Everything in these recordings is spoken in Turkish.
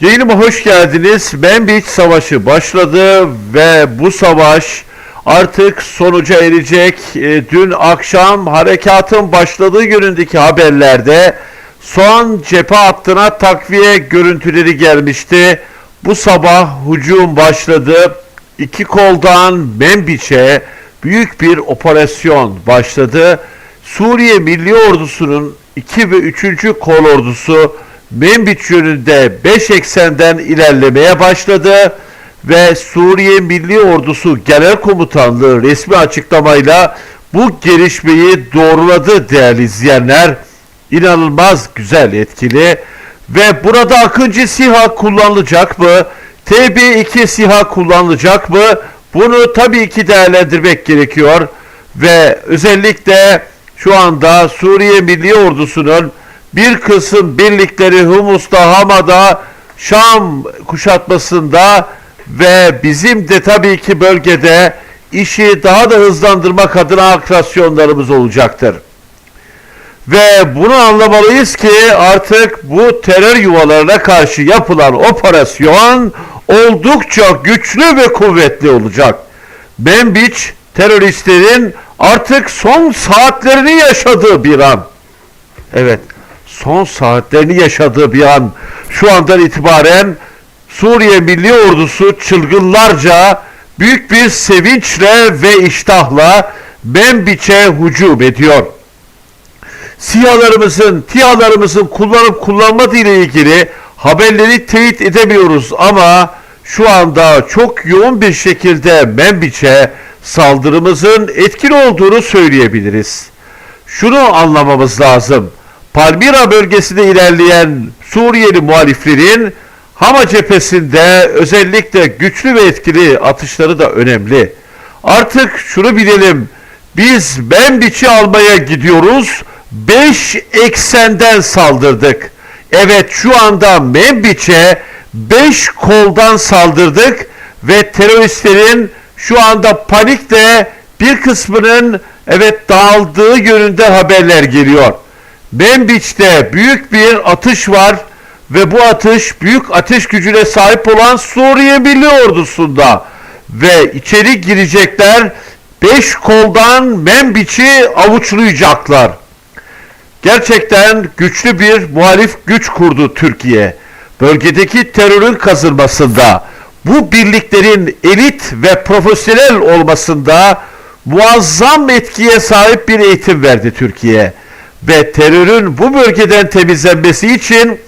Yayınıma hoş geldiniz. Manbij Savaşı başladı ve bu savaş artık sonuca erecek. E, dün akşam harekatın başladığı yönündeki haberlerde son cephe hattına takviye görüntüleri gelmişti. Bu sabah hücum başladı. İki koldan Menbiç'e büyük bir operasyon başladı. Suriye Milli Ordusu'nun 2 ve 3. kol ordusu Menbiç yönünde 5 eksenden ilerlemeye başladı ve Suriye Milli Ordusu Genel Komutanlığı resmi açıklamayla bu gelişmeyi doğruladı değerli izleyenler. İnanılmaz güzel etkili ve burada Akıncı SİHA kullanılacak mı? TB2 SİHA kullanılacak mı? Bunu tabii ki değerlendirmek gerekiyor ve özellikle şu anda Suriye Milli Ordusu'nun bir kısım birlikleri Humus'ta, Hama'da, Şam kuşatmasında ve bizim de tabii ki bölgede işi daha da hızlandırmak adına akrasyonlarımız olacaktır. Ve bunu anlamalıyız ki artık bu terör yuvalarına karşı yapılan operasyon oldukça güçlü ve kuvvetli olacak. Membiç teröristlerin artık son saatlerini yaşadığı bir an. Evet, son saatlerini yaşadığı bir an. Şu andan itibaren Suriye Milli Ordusu çılgınlarca büyük bir sevinçle ve iştahla Membiç'e hücum ediyor. SİHA'larımızın, TİHA'larımızın kullanıp kullanmadığı ile ilgili haberleri teyit edemiyoruz ama şu anda çok yoğun bir şekilde Membiç'e saldırımızın etkili olduğunu söyleyebiliriz. Şunu anlamamız lazım. Palmira bölgesinde ilerleyen Suriyeli muhaliflerin Hama cephesinde özellikle güçlü ve etkili atışları da önemli. Artık şunu bilelim. Biz Membiç'i almaya gidiyoruz. 5 eksenden saldırdık. Evet şu anda Membiç'e 5 koldan saldırdık ve teröristlerin şu anda panikle bir kısmının evet dağıldığı yönünde haberler geliyor. Membiç'te büyük bir atış var ve bu atış büyük ateş gücüne sahip olan Suriye Milli Ordusu'nda ve içeri girecekler 5 koldan Membiç'i avuçlayacaklar. Gerçekten güçlü bir muhalif güç kurdu Türkiye. Bölgedeki terörün kazılmasında, bu birliklerin elit ve profesyonel olmasında muazzam etkiye sahip bir eğitim verdi Türkiye. Ve terörün bu bölgeden temizlenmesi için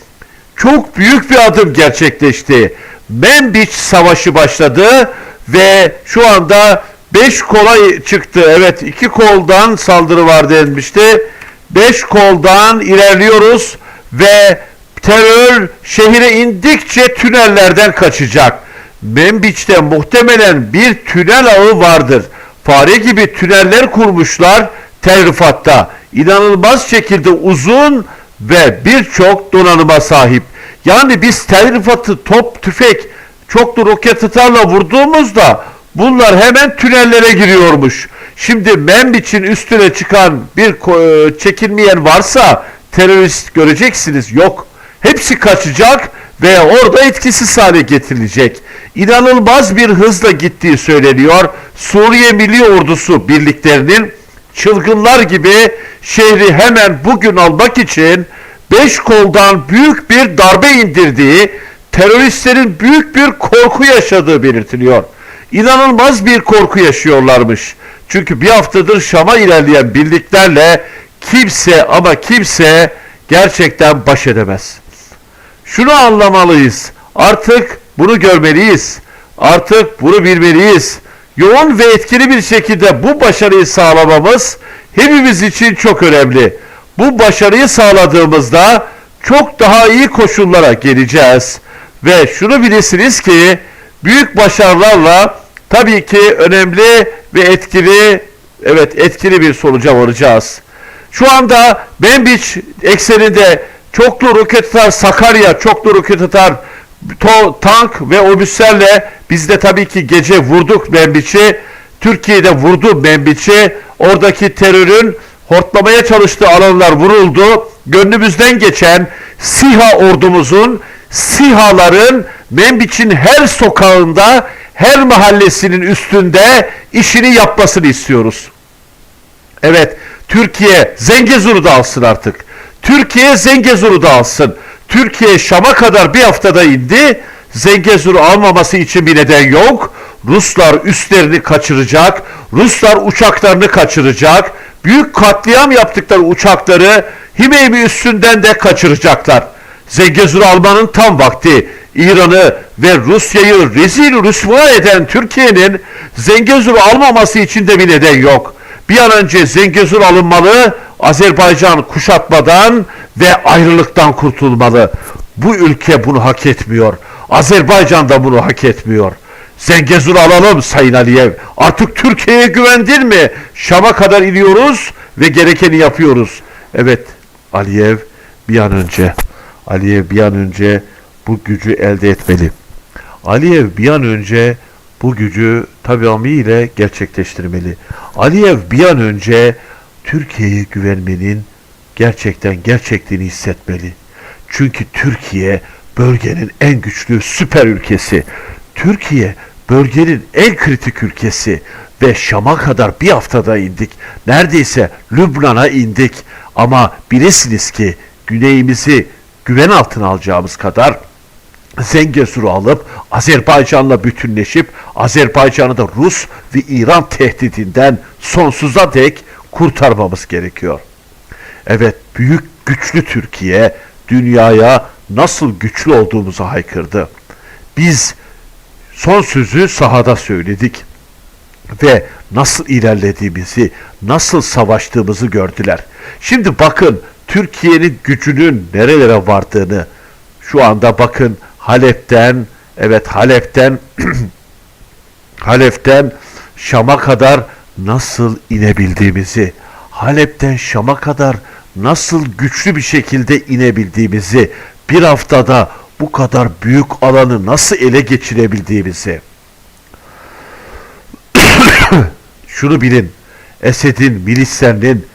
çok büyük bir adım gerçekleşti. Menbiç Savaşı başladı ve şu anda 5 kola çıktı. Evet iki koldan saldırı var denmişti. 5 koldan ilerliyoruz ve terör şehire indikçe tünellerden kaçacak. Menbiç'te muhtemelen bir tünel ağı vardır. Fare gibi tüneller kurmuşlar Tel Rifat'ta. İnanılmaz şekilde uzun ve birçok donanıma sahip. Yani biz Tel Rifat'ı top, tüfek, çoklu roket atarla vurduğumuzda bunlar hemen tünellere giriyormuş. Şimdi Membiç'in üstüne çıkan bir ko- çekinmeyen varsa terörist göreceksiniz. Yok. Hepsi kaçacak ve orada etkisiz hale getirilecek. İnanılmaz bir hızla gittiği söyleniyor. Suriye Milli Ordusu birliklerinin çılgınlar gibi şehri hemen bugün almak için beş koldan büyük bir darbe indirdiği, teröristlerin büyük bir korku yaşadığı belirtiliyor. İnanılmaz bir korku yaşıyorlarmış. Çünkü bir haftadır Şam'a ilerleyen birliklerle kimse ama kimse gerçekten baş edemez. Şunu anlamalıyız. Artık bunu görmeliyiz. Artık bunu bilmeliyiz. Yoğun ve etkili bir şekilde bu başarıyı sağlamamız hepimiz için çok önemli. Bu başarıyı sağladığımızda çok daha iyi koşullara geleceğiz. Ve şunu bilesiniz ki büyük başarılarla tabii ki önemli ve etkili evet etkili bir sonuca varacağız. Şu anda Membiç ekseninde çoklu roket atar Sakarya, çoklu roket atar to- tank ve obüslerle biz de tabii ki gece vurduk Membiç'i. Türkiye'de vurdu Membiç'i. Oradaki terörün hortlamaya çalıştığı alanlar vuruldu. Gönlümüzden geçen SİHA ordumuzun SİHA'ların Membiç'in her sokağında, her mahallesinin üstünde işini yapmasını istiyoruz. Evet, Türkiye Zengezur'u da alsın artık. Türkiye Zengezur'u da alsın. Türkiye Şam'a kadar bir haftada indi. Zengezur'u almaması için bir neden yok. Ruslar üstlerini kaçıracak. Ruslar uçaklarını kaçıracak. Büyük katliam yaptıkları uçakları Himeymi üstünden de kaçıracaklar. Zengezur'u almanın tam vakti. İran'ı ve Rusya'yı rezil rüsva eden Türkiye'nin Zengezur'u almaması için de bir neden yok. Bir an önce Zengezur alınmalı, Azerbaycan kuşatmadan ve ayrılıktan kurtulmalı. Bu ülke bunu hak etmiyor. Azerbaycan da bunu hak etmiyor. Zengezur alalım Sayın Aliyev. Artık Türkiye'ye güvendin mi? Şam'a kadar iniyoruz ve gerekeni yapıyoruz. Evet Aliyev bir an önce Aliyev bir an önce bu gücü elde etmeli. Aliyev bir an önce bu gücü tamamıyla gerçekleştirmeli. Aliyev bir an önce Türkiye'ye güvenmenin gerçekten gerçekliğini hissetmeli. Çünkü Türkiye bölgenin en güçlü süper ülkesi. Türkiye bölgenin en kritik ülkesi ve Şam'a kadar bir haftada indik. Neredeyse Lübnan'a indik. Ama bilesiniz ki güneyimizi güven altına alacağımız kadar Zengezur'u alıp Azerbaycan'la bütünleşip Azerbaycan'ı da Rus ve İran tehdidinden sonsuza dek kurtarmamız gerekiyor. Evet büyük güçlü Türkiye dünyaya nasıl güçlü olduğumuzu haykırdı. Biz son sözü sahada söyledik ve nasıl ilerlediğimizi, nasıl savaştığımızı gördüler. Şimdi bakın Türkiye'nin gücünün nerelere vardığını şu anda bakın Halep'ten evet Halep'ten Halep'ten Şam'a kadar nasıl inebildiğimizi, Halep'ten Şam'a kadar nasıl güçlü bir şekilde inebildiğimizi, bir haftada bu kadar büyük alanı nasıl ele geçirebildiğimizi. Şunu bilin, Esed'in, milislerinin,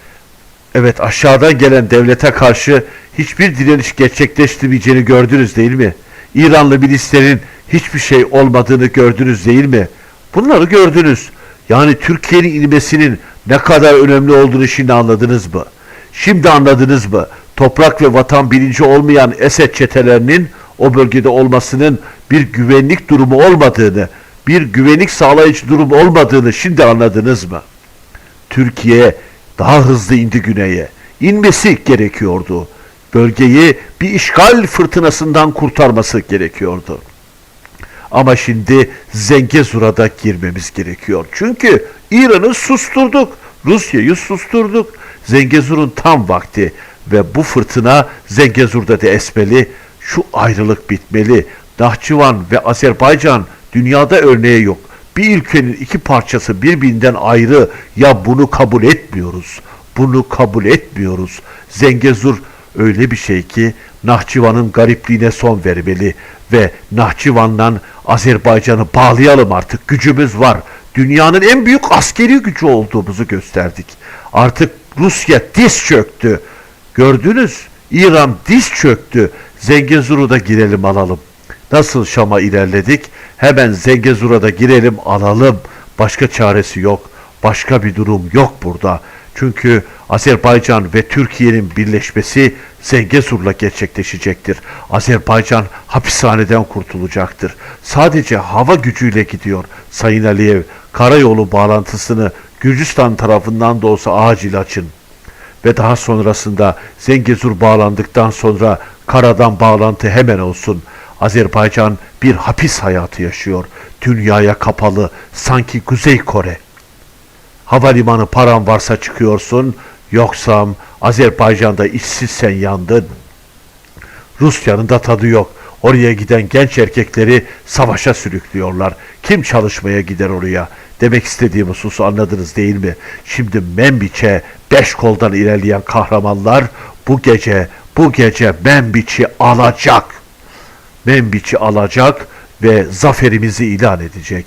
evet aşağıdan gelen devlete karşı hiçbir direniş gerçekleştirmeyeceğini gördünüz değil mi? İranlı milislerin hiçbir şey olmadığını gördünüz değil mi? Bunları gördünüz. Yani Türkiye'nin inmesinin ne kadar önemli olduğunu şimdi anladınız mı? Şimdi anladınız mı? Toprak ve vatan bilinci olmayan Esed çetelerinin o bölgede olmasının bir güvenlik durumu olmadığını, bir güvenlik sağlayıcı durum olmadığını şimdi anladınız mı? Türkiye daha hızlı indi güneye. İnmesi gerekiyordu. Bölgeyi bir işgal fırtınasından kurtarması gerekiyordu. Ama şimdi da girmemiz gerekiyor. Çünkü İran'ı susturduk. Rusya'yı susturduk. Zengezur'un tam vakti ve bu fırtına Zengezur'da da esmeli. Şu ayrılık bitmeli. Nahçıvan ve Azerbaycan dünyada örneği yok. Bir ülkenin iki parçası birbirinden ayrı ya bunu kabul etmiyoruz. Bunu kabul etmiyoruz. Zengezur öyle bir şey ki Nahçıvan'ın garipliğine son vermeli ve Nahçıvan'dan Azerbaycan'ı bağlayalım artık gücümüz var. Dünyanın en büyük askeri gücü olduğumuzu gösterdik. Artık Rusya diz çöktü. Gördünüz İran diz çöktü. Zengezur'u da girelim alalım. Nasıl Şam'a ilerledik? Hemen Zengezur'a da girelim alalım. Başka çaresi yok. Başka bir durum yok burada. Çünkü Azerbaycan ve Türkiye'nin birleşmesi Zengezur'la gerçekleşecektir. Azerbaycan hapishaneden kurtulacaktır. Sadece hava gücüyle gidiyor Sayın Aliyev. Karayolu bağlantısını Gürcistan tarafından da olsa acil açın. Ve daha sonrasında Zengezur bağlandıktan sonra karadan bağlantı hemen olsun. Azerbaycan bir hapis hayatı yaşıyor. Dünyaya kapalı sanki Kuzey Kore. Havalimanı paran varsa çıkıyorsun, yoksa Azerbaycan'da işsizsen yandın. Rusya'nın da tadı yok. Oraya giden genç erkekleri savaşa sürüklüyorlar. Kim çalışmaya gider oraya? Demek istediğim hususu anladınız değil mi? Şimdi Membiç'e beş koldan ilerleyen kahramanlar bu gece, bu gece Membiç'i alacak. Membiç'i alacak ve zaferimizi ilan edecek.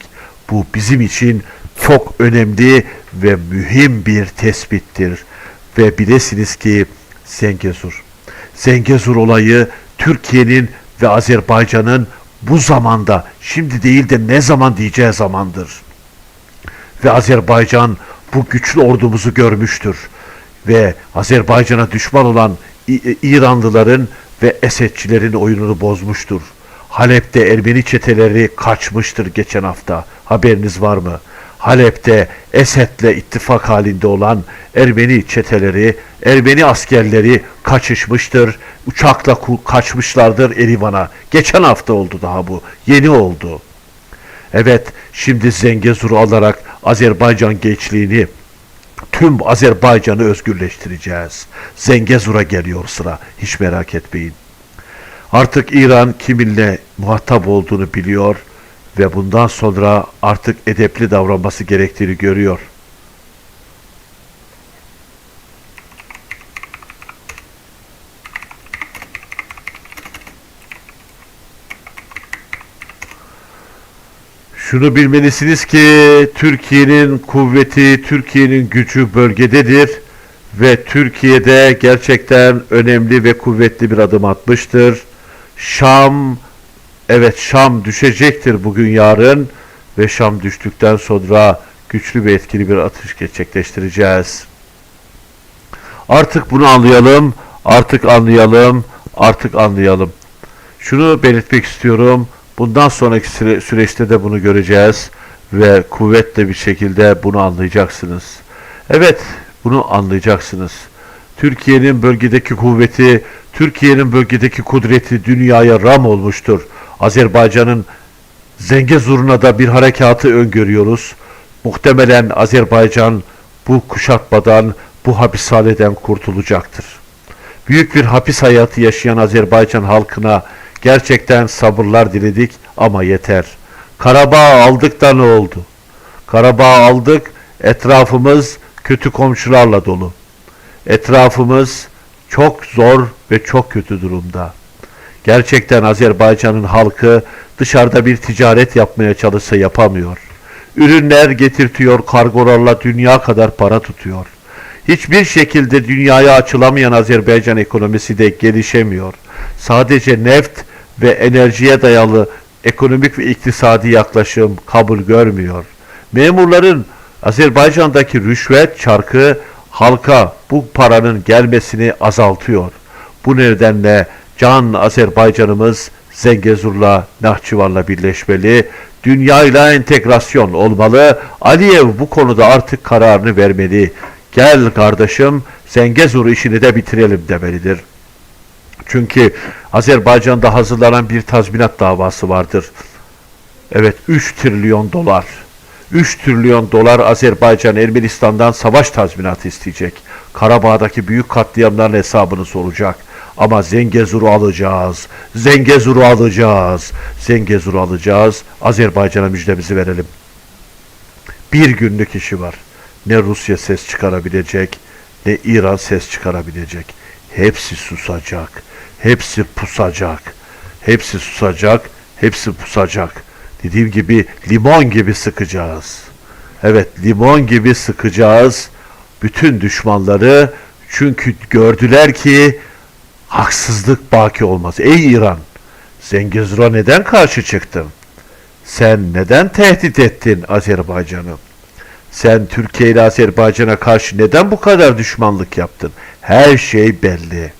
Bu bizim için çok önemli ve mühim bir tespittir. Ve bilesiniz ki Zengezur. Zengezur olayı Türkiye'nin ve Azerbaycan'ın bu zamanda şimdi değil de ne zaman diyeceği zamandır. Ve Azerbaycan bu güçlü ordumuzu görmüştür. Ve Azerbaycan'a düşman olan İ- İranlıların ve Esedçilerin oyununu bozmuştur. Halep'te Ermeni çeteleri kaçmıştır geçen hafta. Haberiniz var mı? Halep'te Esed'le ittifak halinde olan Ermeni çeteleri, Ermeni askerleri kaçışmıştır. Uçakla kaçmışlardır Erivan'a. Geçen hafta oldu daha bu. Yeni oldu. Evet, şimdi Zengezur'u alarak Azerbaycan gençliğini, tüm Azerbaycan'ı özgürleştireceğiz. Zengezur'a geliyor sıra, hiç merak etmeyin. Artık İran kiminle muhatap olduğunu biliyor ve bundan sonra artık edepli davranması gerektiğini görüyor. Şunu bilmelisiniz ki Türkiye'nin kuvveti, Türkiye'nin gücü bölgededir ve Türkiye'de gerçekten önemli ve kuvvetli bir adım atmıştır. Şam, evet Şam düşecektir bugün yarın ve Şam düştükten sonra güçlü ve etkili bir atış gerçekleştireceğiz. Artık bunu anlayalım, artık anlayalım, artık anlayalım. Şunu belirtmek istiyorum. Bundan sonraki süre- süreçte de bunu göreceğiz ve kuvvetle bir şekilde bunu anlayacaksınız. Evet, bunu anlayacaksınız. Türkiye'nin bölgedeki kuvveti, Türkiye'nin bölgedeki kudreti dünyaya ram olmuştur. Azerbaycan'ın Zengezur'una da bir harekatı öngörüyoruz. Muhtemelen Azerbaycan bu kuşatmadan, bu hapishaneden kurtulacaktır. Büyük bir hapis hayatı yaşayan Azerbaycan halkına gerçekten sabırlar diledik ama yeter. Karabağ aldık da ne oldu? Karabağ aldık, etrafımız kötü komşularla dolu. Etrafımız çok zor ve çok kötü durumda. Gerçekten Azerbaycan'ın halkı dışarıda bir ticaret yapmaya çalışsa yapamıyor. Ürünler getirtiyor, kargolarla dünya kadar para tutuyor. Hiçbir şekilde dünyaya açılamayan Azerbaycan ekonomisi de gelişemiyor. Sadece neft ve enerjiye dayalı ekonomik ve iktisadi yaklaşım kabul görmüyor. Memurların Azerbaycan'daki rüşvet çarkı halka bu paranın gelmesini azaltıyor. Bu nedenle can Azerbaycanımız Zengezur'la, Nahçıvan'la birleşmeli, dünyayla entegrasyon olmalı. Aliyev bu konuda artık kararını vermeli. Gel kardeşim Zengezur işini de bitirelim demelidir. Çünkü Azerbaycan'da hazırlanan bir tazminat davası vardır. Evet 3 trilyon dolar. 3 trilyon dolar Azerbaycan Ermenistan'dan savaş tazminatı isteyecek. Karabağ'daki büyük katliamların hesabını soracak. Ama Zengezur'u alacağız. Zengezur'u alacağız. Zengezur'u alacağız. Azerbaycan'a müjdemizi verelim. Bir günlük işi var. Ne Rusya ses çıkarabilecek, ne İran ses çıkarabilecek. Hepsi susacak. Hepsi pusacak. Hepsi susacak. Hepsi pusacak. Dediğim gibi limon gibi sıkacağız. Evet limon gibi sıkacağız bütün düşmanları çünkü gördüler ki haksızlık baki olmaz. Ey İran Zengezur'a neden karşı çıktın? Sen neden tehdit ettin Azerbaycan'ı? Sen Türkiye ile Azerbaycan'a karşı neden bu kadar düşmanlık yaptın? Her şey belli.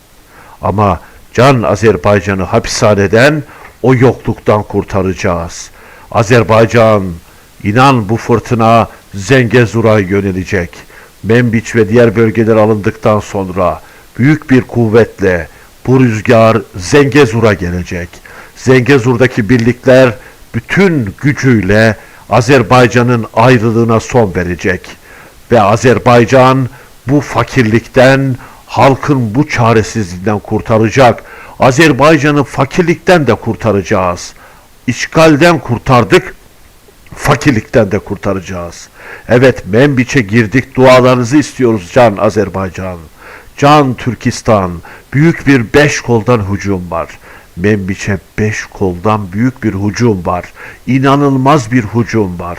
Ama can Azerbaycan'ı hapishaneden o yokluktan kurtaracağız. Azerbaycan inan bu fırtına Zengezur'a yönelecek. Membiç ve diğer bölgeler alındıktan sonra büyük bir kuvvetle bu rüzgar Zengezur'a gelecek. Zengezur'daki birlikler bütün gücüyle Azerbaycan'ın ayrılığına son verecek. Ve Azerbaycan bu fakirlikten, halkın bu çaresizliğinden kurtaracak. Azerbaycan'ı fakirlikten de kurtaracağız. İşgalden kurtardık, fakirlikten de kurtaracağız. Evet Membiç'e girdik dualarınızı istiyoruz Can Azerbaycan. Can Türkistan büyük bir beş koldan hücum var. Membiç'e beş koldan büyük bir hücum var. İnanılmaz bir hücum var.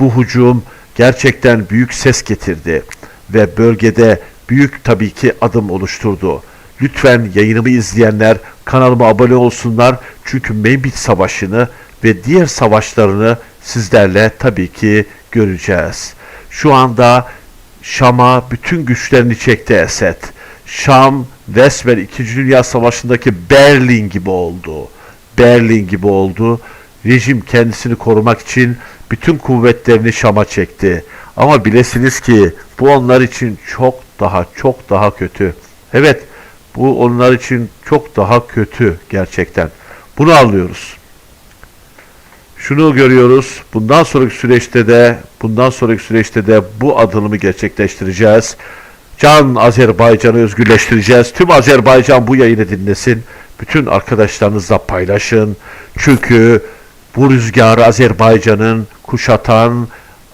Bu hücum gerçekten büyük ses getirdi ve bölgede büyük tabii ki adım oluşturdu. Lütfen yayınımı izleyenler kanalıma abone olsunlar. Çünkü Menbit Savaşı'nı ve diğer savaşlarını sizlerle tabii ki göreceğiz. Şu anda Şam'a bütün güçlerini çekti Esed. Şam resmen 2. Dünya Savaşı'ndaki Berlin gibi oldu. Berlin gibi oldu. Rejim kendisini korumak için bütün kuvvetlerini Şam'a çekti. Ama bilesiniz ki bu onlar için çok daha çok daha kötü. Evet bu onlar için çok daha kötü gerçekten. Bunu anlıyoruz. Şunu görüyoruz. Bundan sonraki süreçte de bundan sonraki süreçte de bu adılımı gerçekleştireceğiz. Can Azerbaycan'ı özgürleştireceğiz. Tüm Azerbaycan bu yayını dinlesin. Bütün arkadaşlarınızla paylaşın. Çünkü bu rüzgarı Azerbaycan'ın kuşatan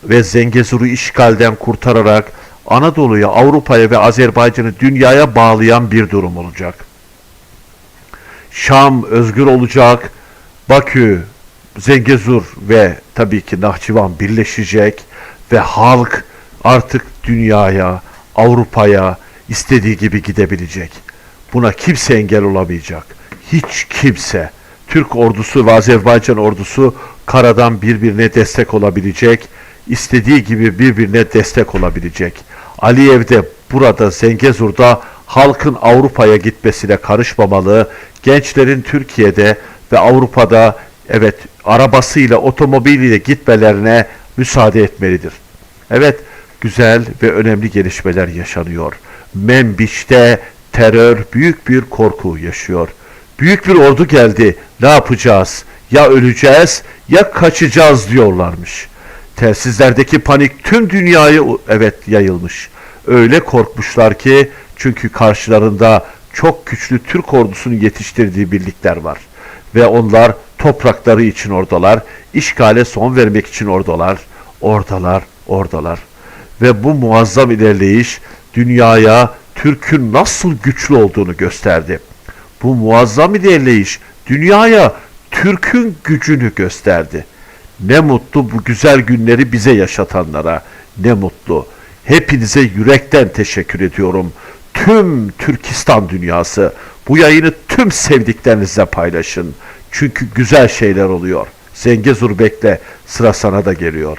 ve Zengezur'u işgalden kurtararak Anadolu'ya, Avrupa'ya ve Azerbaycan'ı dünyaya bağlayan bir durum olacak. Şam özgür olacak. Bakü, Zengezur ve tabii ki Nahçıvan birleşecek ve halk artık dünyaya, Avrupa'ya istediği gibi gidebilecek. Buna kimse engel olamayacak. Hiç kimse. Türk ordusu ve Azerbaycan ordusu karadan birbirine destek olabilecek. istediği gibi birbirine destek olabilecek. Aliyev de burada Zengezur'da halkın Avrupa'ya gitmesine karışmamalı. Gençlerin Türkiye'de ve Avrupa'da evet arabasıyla, otomobiliyle gitmelerine müsaade etmelidir. Evet, güzel ve önemli gelişmeler yaşanıyor. Membiş'te terör büyük bir korku yaşıyor. Büyük bir ordu geldi. Ne yapacağız? Ya öleceğiz ya kaçacağız diyorlarmış. Telsizlerdeki panik tüm dünyaya evet yayılmış. Öyle korkmuşlar ki çünkü karşılarında çok güçlü Türk ordusunun yetiştirdiği birlikler var. Ve onlar toprakları için oradalar, işgale son vermek için oradalar, oradalar, oradalar. Ve bu muazzam ilerleyiş dünyaya Türk'ün nasıl güçlü olduğunu gösterdi. Bu muazzam ilerleyiş dünyaya Türk'ün gücünü gösterdi. Ne mutlu bu güzel günleri bize yaşatanlara. Ne mutlu. Hepinize yürekten teşekkür ediyorum. Tüm Türkistan dünyası bu yayını tüm sevdiklerinizle paylaşın. Çünkü güzel şeyler oluyor. Zengezur bekle sıra sana da geliyor.